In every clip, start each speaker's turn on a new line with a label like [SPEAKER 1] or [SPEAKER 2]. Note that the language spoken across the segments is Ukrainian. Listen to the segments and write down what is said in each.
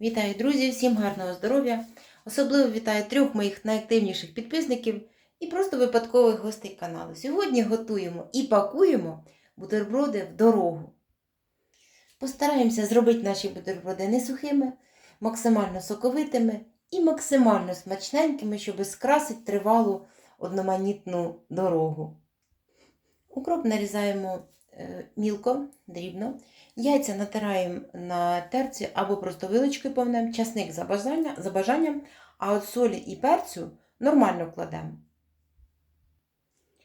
[SPEAKER 1] Вітаю, друзі! Всім гарного здоров'я! Особливо вітаю трьох моїх найактивніших підписників і просто випадкових гостей каналу. Сьогодні готуємо і пакуємо бутерброди в дорогу. Постараємося зробити наші бутерброди не сухими, максимально соковитими і максимально смачненькими, щоб скрасити тривалу одноманітну дорогу. Укроп нарізаємо мілко, дрібно. Яйця натираємо на терці або просто виличкою повнем, часник за, бажання, за бажанням, а от солі і перцю нормально кладемо.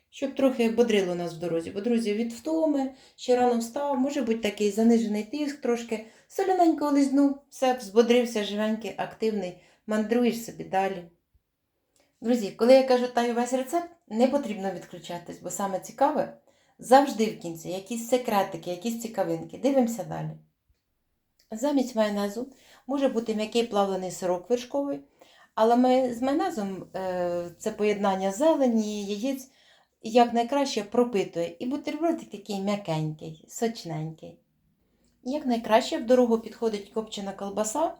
[SPEAKER 1] Щоб трохи бодрило нас в дорозі. Бо, друзі, від втоми, ще рано встав, може бути такий занижений тиск трошки, соляненько лизнув, все, взбодрився, живенький, активний, мандруєш собі далі. Друзі, коли я кажу таю весь рецепт, не потрібно відключатись, бо саме цікаве завжди в кінці якісь секретики, якісь цікавинки. Дивимося далі. Замість майонезу може бути м'який плавлений сирок вершковий, але ми з майонезом е, це поєднання зелені, яєць якнайкраще пропитує. І бутербродик такий м'якенький, сочненький. Як найкраще в дорогу підходить копчена колбаса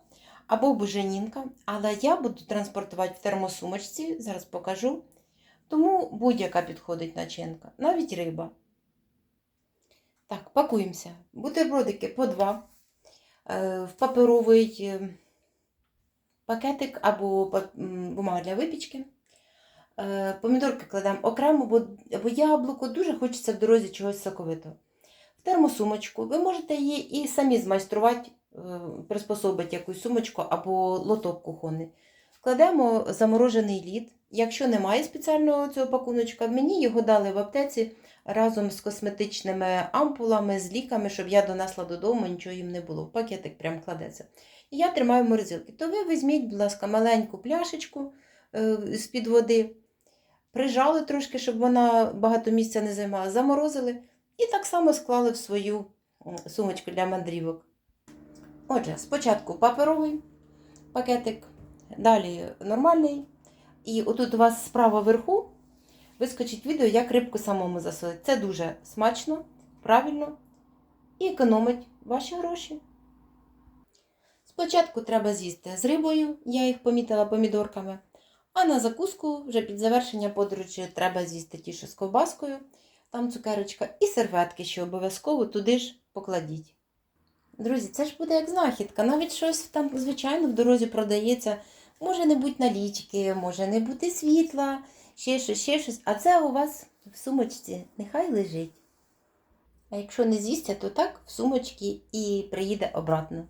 [SPEAKER 1] або буженінка, але я буду транспортувати в термосумочці, зараз покажу. Тому будь-яка підходить начинка, навіть риба. Так, пакуємося. Бутербродики по два. Е, В паперовий е, пакетик або бумага для випічки. Е, Помідорки кладемо окремо, бо, яблуко дуже хочеться в дорозі чогось соковитого. В термосумочку ви можете її і самі змайструвати, приспособити якусь сумочку або лоток кухонний. Кладемо заморожений лід. Якщо немає спеціального цього пакуночка, мені його дали в аптеці разом з косметичними ампулами, з ліками, щоб я донесла додому, нічого їм не було. Пакетик прям кладеться. І я тримаю в морозилці. То ви візьміть, будь ласка, маленьку пляшечку е, з-під води, прижали трошки, щоб вона багато місця не займала, заморозили і так само склали в свою сумочку для мандрівок. Отже, спочатку паперовий пакетик, далі нормальний. І отут у вас справа вверху вискочить відео, як рибку самому засолити. Це дуже смачно, правильно і економить ваші гроші. Спочатку треба з'їсти з рибою, я їх помітила помідорками. А на закуску вже під завершення подорожі треба з'їсти ті, що з ковбаскою, там цукерочка, і серветки, що обов'язково туди ж покладіть. Друзі, це ж буде як знахідка. Навіть щось там, звичайно, в дорозі продається. Може не бути налічки, може не бути світла, ще щось, ще щось. А це у вас в сумочці нехай лежить. А якщо не з'їсться, то так в сумочці і приїде обратно.